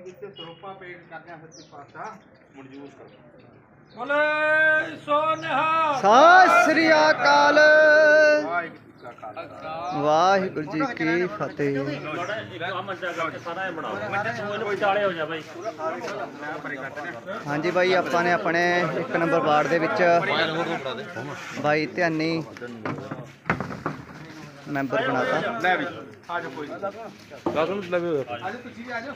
ਬਾਕੀ ਵਿੱਚ ਸਰੋਪਾ ਪੇੜ ਕਰਦੇ ਆ ਸੱਚੇ ਪਾਤਸ਼ਾਹ ਮਨਜ਼ੂਰ ਕਰੋ। ਬੋਲੇ ਸੋ ਨਿਹਾਲ। ਸਤਿ ਸ੍ਰੀ ਅਕਾਲ। ਵਾਹਿਗੁਰੂ ਜੀ ਕਾ ਫਤਿਹ। ਹਾਂਜੀ ਬਾਈ ਆਪਾਂ ਨੇ ਆਪਣੇ ਇੱਕ ਨੰਬਰ ਵਾਰਡ ਦੇ ਵਿੱਚ ਬਾਈ ਧਿਆਨੀ ਮੈਂਬਰ ਬਣਾਤਾ। ਲੈ ਵੀ। ਆ ਜਾਓ ਕੋਈ ਨਹੀਂ ਆ ਜਾਓ ਤੁਸੀਂ ਵੀ ਆ ਜਾਓ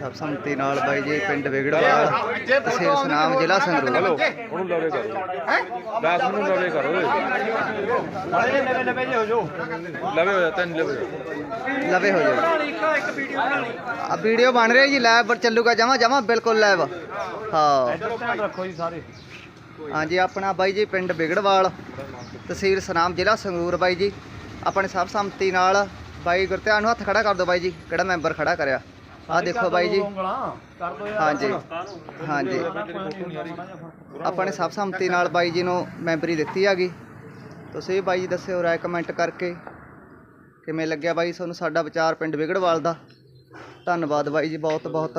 ਸਭ ਸੰਮਤੀ ਨਾਲ ਬਾਈ ਜੀ ਪਿੰਡ ਵਿਗੜਵਾਲ ਤਹਿਸੀਲ ਸੁਨਾਮ ਜ਼ਿਲ੍ਹਾ ਸੰਗਰੂਰ। ਹੈਲੋ ਉਹਨੂੰ ਲਵੇ ਕਰ ਦਾਸ ਨੂੰ ਲਵੇ ਕਰ ਓਏ। ਲਵੇ ਲਵੇ ਜੇ ਹੋ ਜੋ ਲਵੇ ਹੋ ਜਾ ਤੈਨੂੰ ਲਵੇ ਹੋ ਜਾ। ਲਵੇ ਹੋ ਜਾਓ। ਆ ਵੀਡੀਓ ਬਣ ਰਹੀ ਹੈ ਜੀ ਲਾਈਵ ਚੱਲੂਗਾ ਜਮਾ ਜਮਾ ਬਿਲਕੁਲ ਲਾਈਵ ਹਾਂ। ਰੱਖੋ ਜੀ ਸਾਰੇ। ਹਾਂਜੀ ਆਪਣਾ ਬਾਈ ਜੀ ਪਿੰਡ ਵਿਗੜਵਾਲ। ਤਹਿਸੀਲ ਸਨਾਮ ਜ਼ਿਲ੍ਹਾ ਸੰਗਰੂਰ ਬਾਈ ਜੀ। ਆਪਣੇ ਸਭ ਸੰਮਤੀ ਨਾਲ ਬਾਈ ਗੁਰਧਿਆਨ ਨੂੰ ਹੱਥ ਖੜਾ ਕਰ ਦਿਓ ਬਾਈ ਜੀ ਕਿਹੜਾ ਮੈਂਬਰ ਖੜਾ ਕਰਿਆ। ਆਹ ਦੇਖੋ ਬਾਈ ਜੀ। ਹਾਂਜੀ। ਹਾਂਜੀ। ਆਪਣੇ ਸਭ ਸੰਮਤੀ ਨਾਲ ਬਾਈ ਜੀ ਨੂੰ ਮੈਂਬਰੀ ਦਿੱਤੀ ਹੈਗੀ। ਤੁਸੀਂ ਵੀ ਬਾਈ ਜੀ ਦੱਸਿਓ ਰਾਏ ਕਮੈਂਟ ਕਰਕੇ ਕਿਵੇਂ ਲੱਗਿਆ ਬਾਈ ਤੁਹਾਨੂੰ ਸਾਡਾ ਵਿਚਾਰ ਪਿੰਡ ਵਿਗੜਵਾਲ ਦਾ। ਧੰਨਵਾਦ ਬਾਈ ਜੀ ਬਹੁਤ ਬਹੁਤ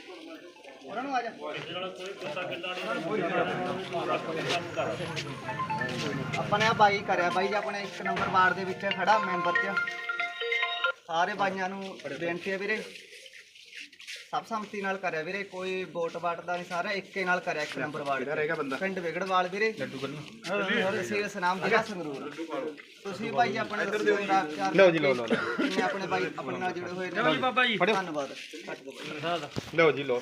ਜੀ। ਆਪਾਂ ਨੇ ਆ ਬਾਈ ਕਰਿਆ ਬਾਈ ਜੀ ਆਪਣੇ ਇੱਕ ਨੰਬਰ ਵਾਰਡ ਦੇ ਵਿੱਚ ਖੜਾ ਮੈਂਬਰ ਚ। ਸਾਰੇ ਬਾਈਆਂ ਨੂੰ ਬੇਨਤੀ ਹੈ ਵੀਰੇ ਸਭ ਸੰਮਤੀ ਨਾਲ ਕਰਿਆ ਵੀਰੇ ਕੋਈ ਵੋਟ ਵਾਟ ਦਾ ਨਹੀਂ ਸਾਰਾ ਇੱਕੇ ਨਾਲ ਕਰਿਆ ਇੱਕ ਨੰਬਰ ਵਾਰਡ ਕਿਹੜਾ ਰਹੇਗਾ ਬੰਦਾ? ਪਿੰਡ ਵਿਗੜਵਾਲ ਵੀਰੇ। ਲੱਡੂ ਤਹਿਸੀਲ ਸਨਾਮ ਜ਼ਿਲ੍ਹਾ ਸੰਗਰੂਰ। ਤੁਸੀਂ ਬਾਈ ਜੀ ਆਪਣੇ ਲਓ ਜੀ ਲਓ ਲਓ ਆਪਣੇ ਬਾਈ ਆਪਣੇ ਨਾਲ ਜੁੜੇ ਹੋਏ ਨੇ? ਬਾਬਾ ਜੀ। ਧੰਨਵਾਦ। ਲਓ ਜੀ ਲਓ।